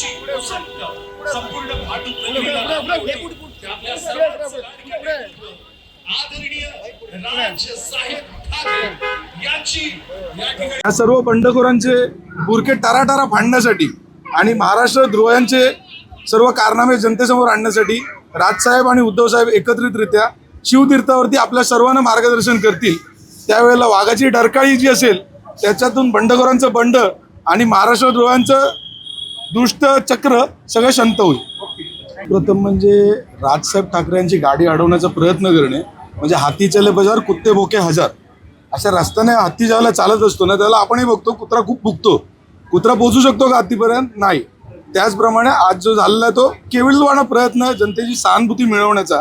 संपूर्ण भाटू आपल्या सर्वांचं लाडके व्यक्तित्व, आदरणीय राज साहेब ठाकरे यांची या ठिकाणी या सर्व बंडखोरांचे बुरके टाराटारा फाडण्यासाठी आणि महाराष्ट्र ध्रुवयांचे सर्व कारनामे जनतेसमोर आणण्यासाठी राजसाहेब आणि उद्धवसाहेब एकत्रितरित्या शिवतीर्थावरती आपल्या सर्वांना मार्गदर्शन करतील. त्यावेळेला वाघाची डरकाळी जी असेल त्याच्यातून बंडखोरांचं बंड आणि महाराष्ट्र ध्रुवांचं दुष्ट चक्र सगळं शांत होईल. प्रथम म्हणजे राजसाहेब ठाकरे यांची गाडी अडवण्याचा प्रयत्न करणे म्हणजे हाती चले बजार कुत्ते भोके हजार. अशा रस्त्याने हत्ती ज्यावेळेला चालत असतो ना त्याला आपणही बघतो कुत्रा खूप भुकतो. कुत्रा पोचू शकतो का हत्तीपर्यंत नाही. त्याचप्रमाणे आज जो झालेला आहे तो केविलवाणा प्रयत्न जनतेची सहानुभूती मिळवण्याचा.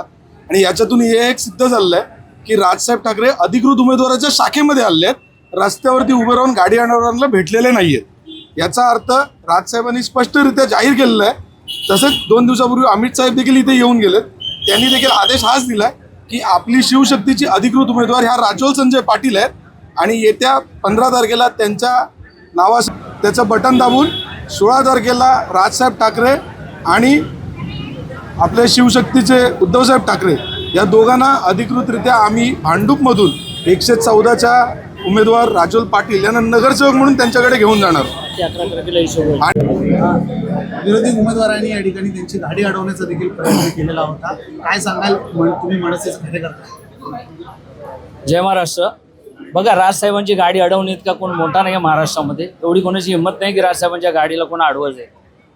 आणि याच्यातून हे एक सिद्ध झालेलं आहे की राजसाहेब ठाकरे अधिकृत उमेदवाराच्या शाखेमध्ये आले आहेत. रस्त्यावरती उभे राहून गाडी आणणाऱ्यांना भेटलेले नाही आहेत याचा अर्थ राजसाहेबांनी स्पष्टरित्या जाहीर केलेला आहे. तसेच दोन दिवसापूर्वी अमित साहेब देखील इथे येऊन गेलेत. त्यांनी देखील आदेश हाच दिलाय की आपली शिवशक्तीची अधिकृत उमेदवार ह्या राजोल संजय पाटील आहेत आणि येत्या पंधरा तारखेला त्यांच्या नावास त्याचं बटन दाबून सोळा तारखेला राजसाहेब ठाकरे आणि आपले शिवशक्तीचे उद्धवसाहेब ठाकरे या दोघांना अधिकृतरित्या आम्ही भांडूपमधून एकशे चौदाच्या उमेदवार राजोल पाटील यांना नगरसेवक म्हणून त्यांच्याकडे घेऊन जाणार. विरोधी उमेदवारांनी या ठिकाणी त्यांची गाडी अडवण्याचा देखील प्रयत्न केलेला होता. काय सांगाल? तुम्ही मनसेचे कार्यकर्ता जय महाराष्ट्र. बघा राजसाहेबांची गाडी अडवणे इतका कोण मोठा नाही आहे महाराष्ट्रामध्ये. एवढी कोणाची हिंमत नाही की राजसाहेबांच्या गाडीला कोण अडवायचं आहे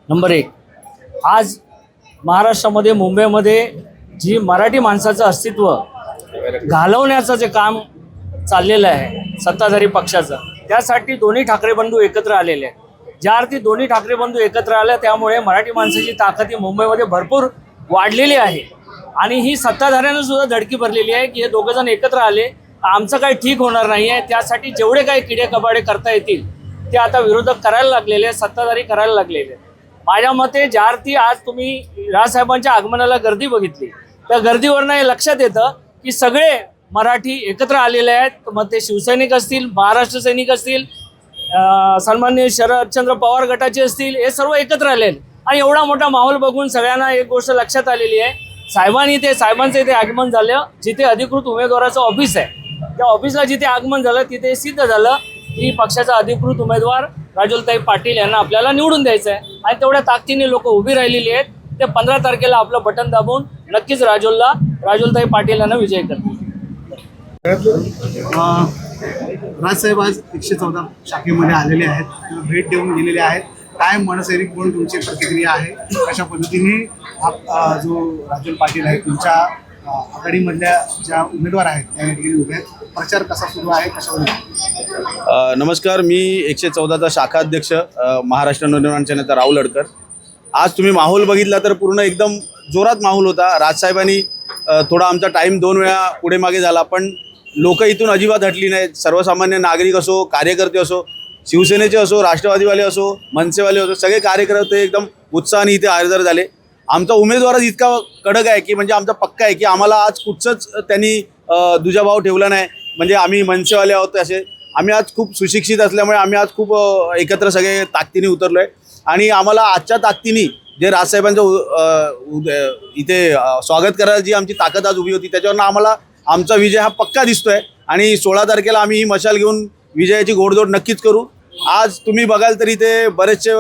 नंबर एक. आज महाराष्ट्रामध्ये मुंबईमध्ये जी मराठी माणसाचं अस्तित्व घालवण्याचं जे काम चाललेलं आहे सत्ताधारी पक्षाचं. त्यासाठी दोन्ही ठाकरे बंधू एकत्र आलेले आहेत. ज्या अर्थी दोन्ही ठाकरे बंधू एकत्र आल्या त्यामुळे मराठी माणसाची ताकद ही मुंबईमध्ये भरपूर वाढलेली आहे. आणि ही सत्ताधाऱ्यांना सुद्धा धडकी भरलेली आहे की हे दोघं जण एकत्र आले आमचं काही ठीक होणार नाही आहे. त्यासाठी जेवढे काही किडे कबाडे करता येतील ते आता विरोधक करायला लागलेले आहेत सत्ताधारी करायला लागलेले आहेत. माझ्या मते ज्या अर्थी आज तुम्ही राजसाहेबांच्या आगमनाला गर्दी बघितली त्या गर्दीवरनं हे लक्षात येतं की सगळे मराठी एकत्र आलेले आहेत. मग ते शिवसैनिक असतील महाराष्ट्र सैनिक असतील सन्मान्य शरदचंद्र पवार गटाचे असतील हे सर्व एकत्र आले आहेत. आणि एवढा मोठा माहोल बघून सगळ्यांना एक गोष्ट लक्षात आलेली आहे. साहेबांनी ते साहेबांचं इथे आगमन झालं. जिथे अधिकृत उमेदवाराचं ऑफिस आहे. त्या ऑफिसला जिथे आगमन झालं तिथे सिद्ध झालं की पक्षाचा अधिकृत उमेदवार राजूलताई पाटील यांना आपल्याला निवडून द्यायचं आहे आणि तेवढ्या ताकदीने लोक उभी राहिलेली आहेत. ते पंधरा तारखेला आपलं बटन दाबून नक्कीच राजूलला राजूलताई पाटील यांना विजय करतील. राजसाहेब आज एकशे चौदा शाखेमध्ये आलेले आहेत. भेट देऊन गेलेले आहेत. काय मनसैनिक म्हणून तुमची प्रतिक्रिया आहे? अशा पद्धतीने जो राजूल पाटील आहे तुमच्या आघाडीमधल्या ज्या उमेदवार आहेत त्या ठिकाणी उभे आहेत. प्रचार कसा सुरू आहे? कशावर नमस्कार. मी एकशे चौदाचा शाखा अध्यक्ष महाराष्ट्र नवनिर्माणचे नेता राहुल अडकर. आज तुम्ही माहोल बघितला तर पूर्ण एकदम जोरात माहोल होता. राजसाहेबांनी थोडा आमचा टाईम दोन वेळा पुढे मागे झाला पण लोक इथून अजिबात हटली नाहीत. सर्वसामान्य नागरिक असो कार्यकर्ते असो शिवसेनेचे असो राष्ट्रवादीवाले असो मनसेवाले असो सगळे कार्यकर्ते एकदम उत्साहाने इथे हजर झाले. आमचा उमेदवारच इतका कडक आहे की म्हणजे आमचा पक्का आहे की आम्हाला आज कुठचंच त्यांनी दुजाभाव ठेवला नाही. म्हणजे आम्ही मनसेवाले आहोत असे. आम्ही आज खूप सुशिक्षित असल्यामुळे आम्ही आज खूप एकत्र सगळे ताकदीने उतरलो आहे आणि आम्हाला आजच्या ताकदीने जे राजसाहेबांचं उ- इथे स्वागत करायला जी आमची ताकद आज उभी होती त्याच्यावरनं आम्हाला आमचा विजय हा पक्का दिसतोय. आणि सोळा तारखेला आम्ही ही मशाल घेऊन विजयाची घोडदौड नक्कीच करू. आज तुम्ही बघाल तरी ते बरेचसे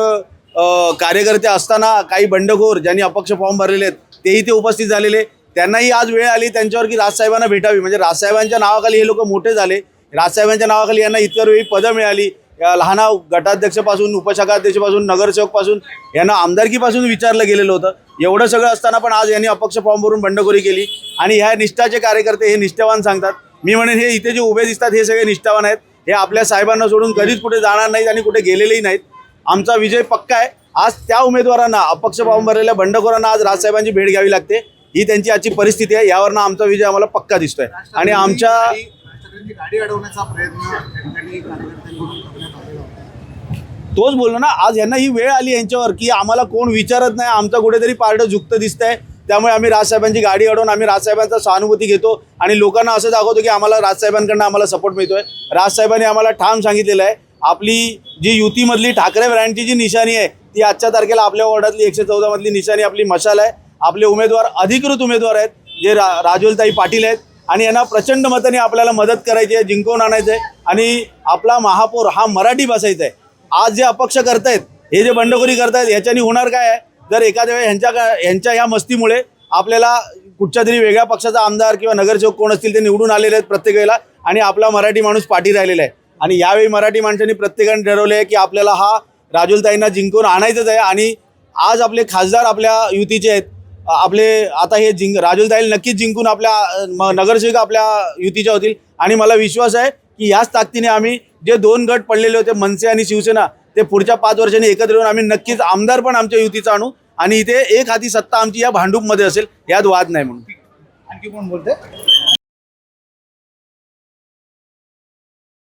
कार्यकर्ते असताना काही बंडखोर ज्यांनी अपक्ष फॉर्म भरलेले आहेत तेही ते उपस्थित झालेले त्यांनाही आज वेळ आली त्यांच्यावर की राजसाहेबांना भेटावी. म्हणजे राजसाहेबांच्या नावाखाली हे लोक मोठे झाले. राजसाहेबांच्या नावाखाली यांना इतर वेळी पदं मिळाली. या लहान गटाध्यक्षपासून उपशाखाध्यक्षपासून नगरसेवकपासून यांना आमदारकीपासून विचारलं गेलेलं होतं. एवढं सगळं असताना पण आज यांनी अपक्ष फॉर्म भरून बंडखोरी केली. आणि ह्या निष्ठाचे कार्यकर्ते हे निष्ठावान सांगतात. मी म्हणेन हे इथे जे उभे दिसतात हे सगळे निष्ठावान आहेत. हे आपल्या साहेबांना सोडून कधीच कुठे जाणार नाहीत आणि कुठे गेलेलेही नाहीत. आमचा विजय पक्का आहे. आज त्या उमेदवारांना अपक्ष फॉर्म भरलेल्या बंडखोरांना आज राजसाहेबांची भेट घ्यावी लागते. ही त्यांची आजची परिस्थिती आहे. यावरनं आमचा विजय आम्हाला पक्का दिसतोय. आणि आमच्या गाडी- गाडी अडवण्याचा प्रयत्न कार्यकर्त्यांकडून करण्यात आलेला होता. तोच बोललो ना आज यांना ही वेळ आली यांच्यावर की आम्हाला कोण विचारत नाही आमचं कुठेतरी पारडं झुकतं दिसतंय. त्यामुळे आम्ही राजसाहेबांची गाडी अडवून आम्ही राजसाहेबांचा सहानुभूती घेतो आणि लोकांना असं दाखवतो की आम्हाला राजसाहेबांकडनं आम्हाला सपोर्ट मिळतोय. राजसाहेबांनी आम्हाला ठाम सांगितलेलं आहे. आपली जी युतीमधली ठाकरे ब्रँडची जी निशाणी आहे ती आजच्या तारखेला आपल्या वॉर्डातली एकशे चौदामधली निशाणी आपली मशाल आहे. आपले उमेदवार अधिकृत उमेदवार आहेत जे रा राजुलताई पाटील आहेत. आणि यांना प्रचंड मताने आपल्याला मदत करायची आहे जिंकवून आणायचं आहे आणि आपला महापौर हा मराठी बसायचा आहे. आज जे अपक्ष करतायत हे जे बंडखोरी करतायत ह्याच्यानी होणार काय आहे? जर एखाद्या वेळी ह्यांच्या का- ह्यांच्या ह्या मस्तीमुळे आपल्याला कुठच्या तरी वेगळ्या पक्षाचा आमदार किंवा नगरसेवक कोण असतील ते निवडून आलेले आहेत प्रत्येक वेळेला आणि आपला मराठी माणूस पाठी राहिलेला आहे. आणि यावेळी मराठी माणसांनी प्रत्येकाने ठरवलं आहे की आपल्याला हा राजुलताईंना जिंकून आणायचंच आहे. आणि आज आपले खासदार आपल्या युतीचे आहेत आपले आता हे जिंक राजुलताई नक्कीच जिंकून आपल्या नगरसेविका आपल्या युतीच्या होतील. आणि मला विश्वास आहे की याच ताकदीने आम्ही जे दोन गट पडलेले होते मनसे आणि शिवसेना ते पुढच्या पाच वर्षांनी एकत्र येऊन आम्ही नक्कीच आमदार पण आमच्या युतीचा आणू. आणि इथे एक हाती सत्ता आमची या भांडूपमध्ये असेल यात वाद नाही म्हणून. आणखी कोण बोलते